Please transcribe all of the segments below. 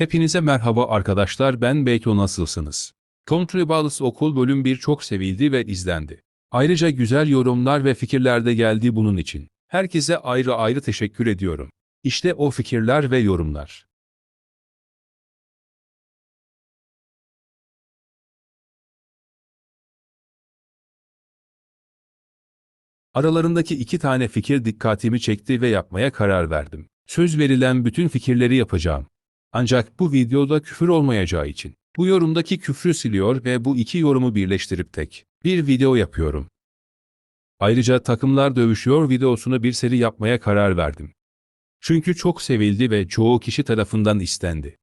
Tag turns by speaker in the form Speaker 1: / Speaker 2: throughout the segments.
Speaker 1: Hepinize merhaba arkadaşlar ben Beyto nasılsınız? Contribalus Okul bölüm 1 çok sevildi ve izlendi. Ayrıca güzel yorumlar ve fikirler de geldi bunun için. Herkese ayrı ayrı teşekkür ediyorum. İşte o fikirler ve yorumlar. Aralarındaki iki tane fikir dikkatimi çekti ve yapmaya karar verdim. Söz verilen bütün fikirleri yapacağım. Ancak bu videoda küfür olmayacağı için bu yorumdaki küfrü siliyor ve bu iki yorumu birleştirip tek bir video yapıyorum. Ayrıca takımlar dövüşüyor videosunu bir seri yapmaya karar verdim. Çünkü çok sevildi ve çoğu kişi tarafından istendi.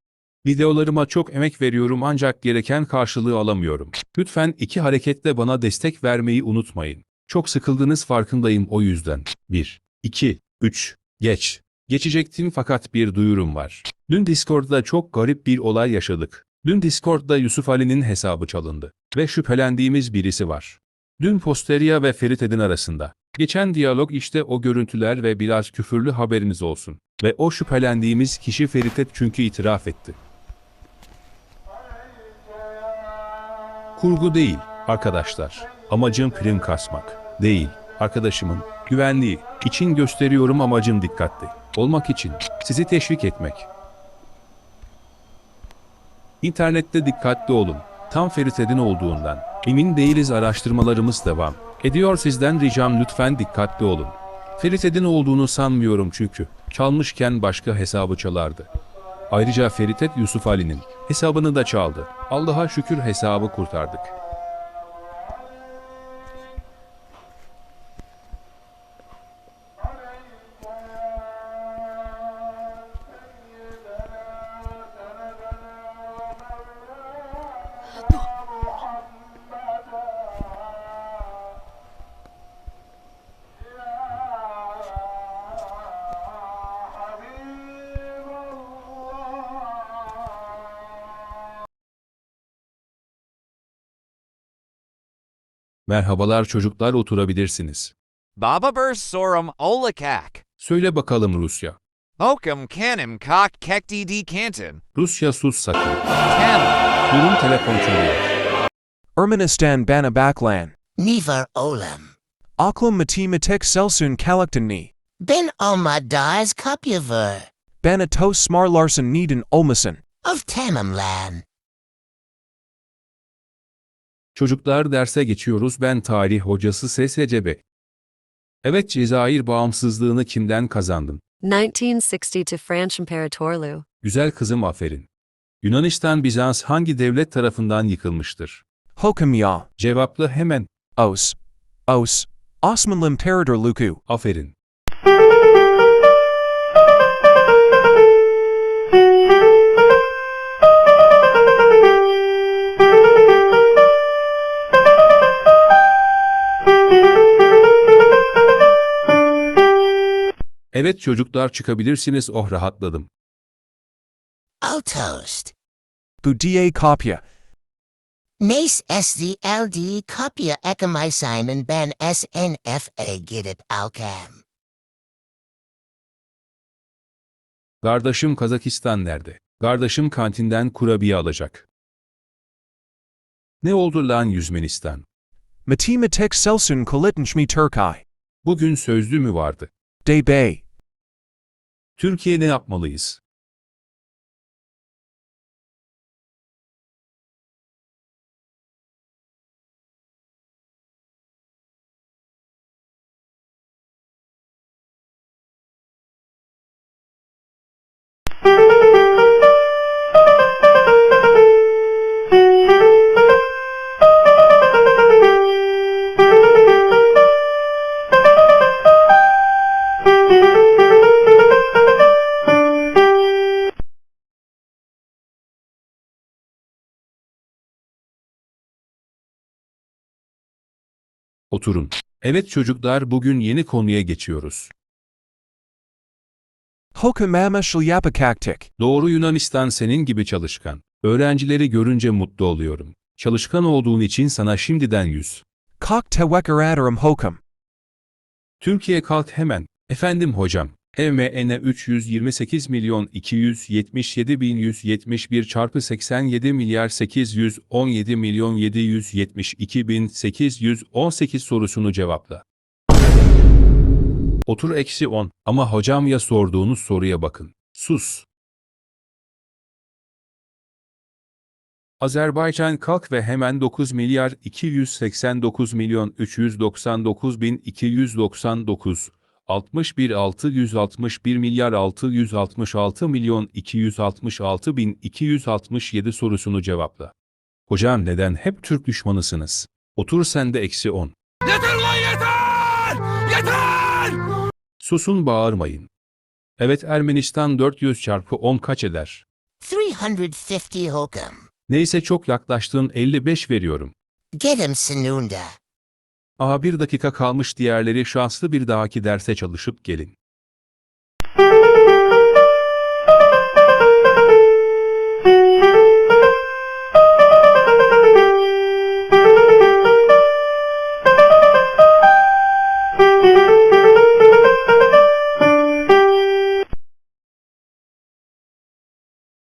Speaker 1: Videolarıma çok emek veriyorum ancak gereken karşılığı alamıyorum. Lütfen iki hareketle bana destek vermeyi unutmayın. Çok sıkıldınız farkındayım o yüzden. 1, 2, 3, geç. Geçecektim fakat bir duyurum var. Dün Discord'da çok garip bir olay yaşadık. Dün Discord'da Yusuf Ali'nin hesabı çalındı. Ve şüphelendiğimiz birisi var. Dün Posteria ve Ferit Edin arasında. Geçen diyalog işte o görüntüler ve biraz küfürlü haberiniz olsun. Ve o şüphelendiğimiz kişi Ferit Ed çünkü itiraf etti. Kurgu değil, arkadaşlar. Amacım prim kasmak. Değil, arkadaşımın güvenliği için gösteriyorum amacım dikkatli. Olmak için sizi teşvik etmek. İnternette dikkatli olun. Tam Ferit Edin olduğundan. Emin değiliz araştırmalarımız devam. Ediyor sizden ricam lütfen dikkatli olun. Ferit Edin olduğunu sanmıyorum çünkü. Çalmışken başka hesabı çalardı. Ayrıca Ferit Ed Yusuf Ali'nin hesabını da çaldı. Allah'a şükür hesabı kurtardık. Merhabalar çocuklar oturabilirsiniz.
Speaker 2: Baba sorum olakak.
Speaker 1: Söyle bakalım Rusya.
Speaker 2: Okum canim kok kekti di canton.
Speaker 1: Rusya sus sakın. Durum telefon çalıyor.
Speaker 3: Ermenistan bana baklan.
Speaker 4: Never olam.
Speaker 3: Aklum matematik selsun kalaktanni.
Speaker 4: Ben olma dies kopyaver.
Speaker 3: Bana to smarlarsen neden olmasan.
Speaker 4: Of Tamamlan.
Speaker 1: Çocuklar derse geçiyoruz ben tarih hocası SSCB. Evet Cezayir bağımsızlığını kimden kazandın?
Speaker 5: 1960 to French Imperatorlu.
Speaker 1: Güzel kızım aferin. Yunanistan Bizans hangi devlet tarafından yıkılmıştır?
Speaker 3: Hokum ya.
Speaker 1: Cevaplı hemen.
Speaker 3: Os. Os. Osmanlı Imperator Luku.
Speaker 1: Aferin. Evet çocuklar çıkabilirsiniz oh rahatladım.
Speaker 4: All toast.
Speaker 3: Bu da kopya.
Speaker 4: Nace SDLD kopya ekamai Simon ben SNFA gidip alcam.
Speaker 1: Kardeşim Kazakistan nerede? Kardeşim kantinden kurabiye alacak. Ne oldu lan Yüzmenistan?
Speaker 3: Matematik selsun kalitnşmi Turkay.
Speaker 1: Bugün sözlü mü vardı?
Speaker 3: De Bey.
Speaker 1: Türkiye ne yapmalıyız? Oturun. Evet çocuklar bugün yeni konuya geçiyoruz.
Speaker 3: Hokum mama şlyapakaktik.
Speaker 1: Doğru Yunanistan senin gibi çalışkan. Öğrencileri görünce mutlu oluyorum. Çalışkan olduğun için sana şimdiden yüz.
Speaker 3: Kok tewekaraterum hokum.
Speaker 1: Türkiye kalk hemen. Efendim hocam. HMN 328 milyon 277 bin 171 çarpı 87 milyar 817 milyon 772 bin 818 sorusunu cevapla. Otur eksi 10 ama hocam ya sorduğunuz soruya bakın. Sus. Azerbaycan kalk ve hemen 9 milyar 289 milyon 399 bin 299 61 661 milyar 666 milyon 266 bin 267 sorusunu cevapla. Hocam neden hep Türk düşmanısınız? Otur sen de eksi 10.
Speaker 6: Yeter lan yeter! Yeter!
Speaker 1: Susun bağırmayın. Evet Ermenistan 400 çarpı 10 kaç eder?
Speaker 4: 350 hokum.
Speaker 1: Neyse çok yaklaştın 55 veriyorum.
Speaker 4: Get him Sanunda.
Speaker 1: Aha bir dakika kalmış diğerleri şanslı bir dahaki derse çalışıp gelin.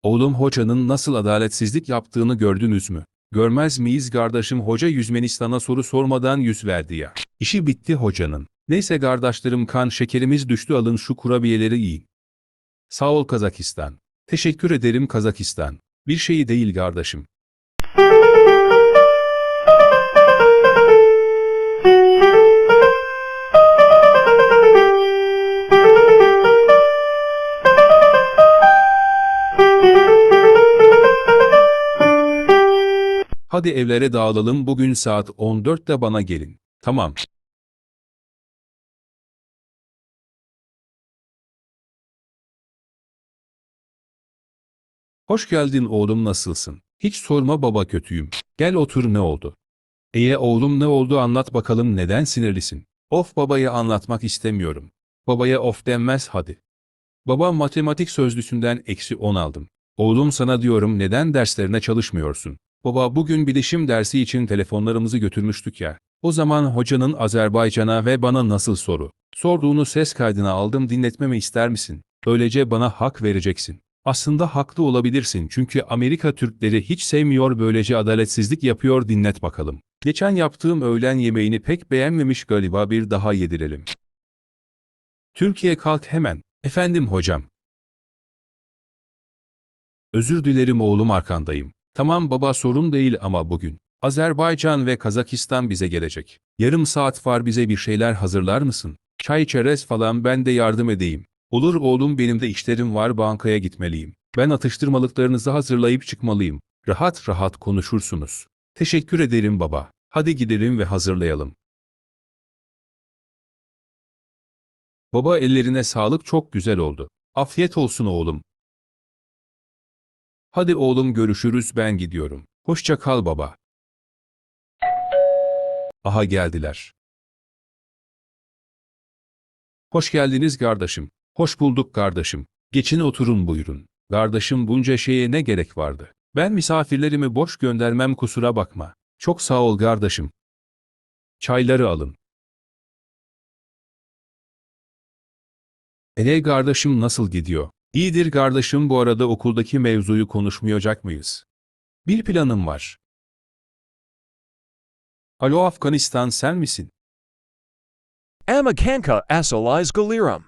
Speaker 1: Oğlum hocanın nasıl adaletsizlik yaptığını gördünüz mü? Görmez miyiz kardeşim hoca Yüzmenistan'a soru sormadan yüz verdi ya. İşi bitti hocanın. Neyse kardeşlerim kan şekerimiz düştü alın şu kurabiyeleri yiyin. Sağ ol Kazakistan. Teşekkür ederim Kazakistan. Bir şey değil kardeşim. Hadi evlere dağılalım bugün saat 14'te bana gelin. Tamam. Hoş geldin oğlum nasılsın? Hiç sorma baba kötüyüm. Gel otur ne oldu? Eye oğlum ne oldu anlat bakalım neden sinirlisin? Of babaya anlatmak istemiyorum. Babaya of denmez hadi. Baba matematik sözlüsünden eksi 10 aldım. Oğlum sana diyorum neden derslerine çalışmıyorsun? Baba bugün bilişim dersi için telefonlarımızı götürmüştük ya. O zaman hocanın Azerbaycan'a ve bana nasıl soru? Sorduğunu ses kaydına aldım dinletmemi ister misin? Böylece bana hak vereceksin. Aslında haklı olabilirsin çünkü Amerika Türkleri hiç sevmiyor böylece adaletsizlik yapıyor dinlet bakalım. Geçen yaptığım öğlen yemeğini pek beğenmemiş galiba bir daha yedirelim. Türkiye kalk hemen. Efendim hocam. Özür dilerim oğlum arkandayım. Tamam baba sorun değil ama bugün. Azerbaycan ve Kazakistan bize gelecek. Yarım saat var bize bir şeyler hazırlar mısın? Çay çerez falan ben de yardım edeyim. Olur oğlum benim de işlerim var bankaya gitmeliyim. Ben atıştırmalıklarınızı hazırlayıp çıkmalıyım. Rahat rahat konuşursunuz. Teşekkür ederim baba. Hadi gidelim ve hazırlayalım. Baba ellerine sağlık çok güzel oldu. Afiyet olsun oğlum. Hadi oğlum görüşürüz ben gidiyorum. Hoşça kal baba. Aha geldiler. Hoş geldiniz kardeşim. Hoş bulduk kardeşim. Geçin oturun buyurun. Kardeşim bunca şeye ne gerek vardı? Ben misafirlerimi boş göndermem kusura bakma. Çok sağ ol kardeşim. Çayları alın. Ele kardeşim nasıl gidiyor? İyidir kardeşim bu arada okuldaki mevzuyu konuşmayacak mıyız? Bir planım var. Alo Afganistan sen misin?
Speaker 3: Amakanka Asaliz Galiram.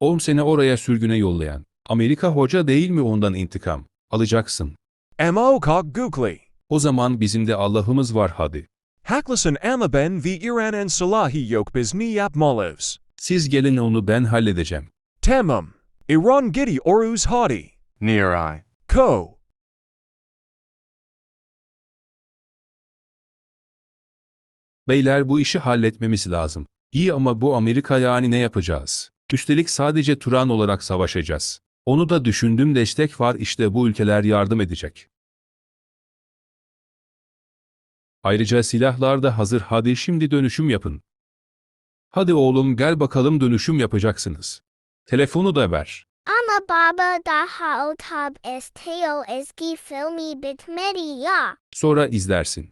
Speaker 1: Oğlum seni oraya sürgüne yollayan. Amerika hoca değil mi ondan intikam? Alacaksın.
Speaker 3: Amaokak Gukli.
Speaker 1: O zaman bizim de Allah'ımız var hadi.
Speaker 3: Haklasan Amaben v Iran and Salahi Yok Bizni Yap Malevs.
Speaker 1: Siz gelin onu ben halledeceğim.
Speaker 3: Tamam. Iran Gidi Oruz Hadi.
Speaker 2: Near.
Speaker 3: Ko.
Speaker 1: Beyler bu işi halletmemiz lazım. İyi ama bu Amerika yani ne yapacağız? Üstelik sadece Turan olarak savaşacağız. Onu da düşündüm destek var işte bu ülkeler yardım edecek. Ayrıca silahlar da hazır hadi şimdi dönüşüm yapın. Hadi oğlum gel bakalım dönüşüm yapacaksınız. Telefonu da ver.
Speaker 7: Ama baba daha otab esteo eski filmi bitmedi ya.
Speaker 1: Sonra izlersin.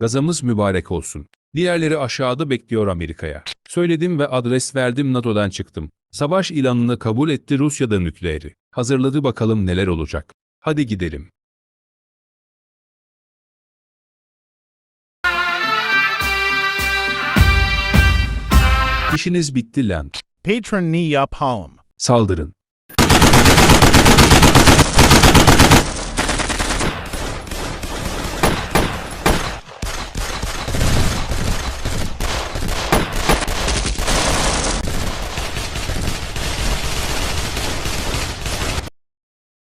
Speaker 1: Gazamız mübarek olsun. Diğerleri aşağıda bekliyor Amerika'ya. Söyledim ve adres verdim NATO'dan çıktım. Savaş ilanını kabul etti Rusya'da nükleeri. Hazırladı bakalım neler olacak. Hadi gidelim. İşiniz bitti lan.
Speaker 8: Patron up home.
Speaker 1: Saldırın.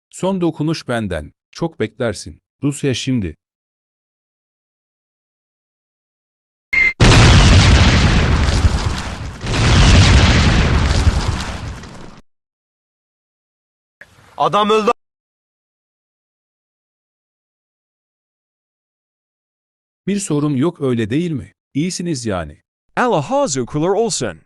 Speaker 1: Son dokunuş benden. Çok beklersin. Rusya şimdi.
Speaker 6: Adam öldü.
Speaker 1: Bir sorun yok öyle değil mi? İyisiniz yani.
Speaker 3: Alahazukular olsun.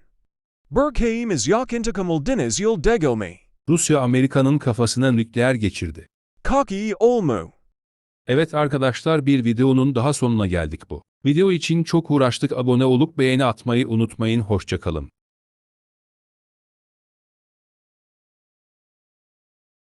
Speaker 3: Berkheim is yak intikamaldiniz yul degilmi.
Speaker 1: Rusya Amerika'nın kafasına nükleer geçirdi.
Speaker 3: Kaki olmu.
Speaker 1: Evet arkadaşlar bir videonun daha sonuna geldik bu. Video için çok uğraştık abone olup beğeni atmayı unutmayın hoşçakalın.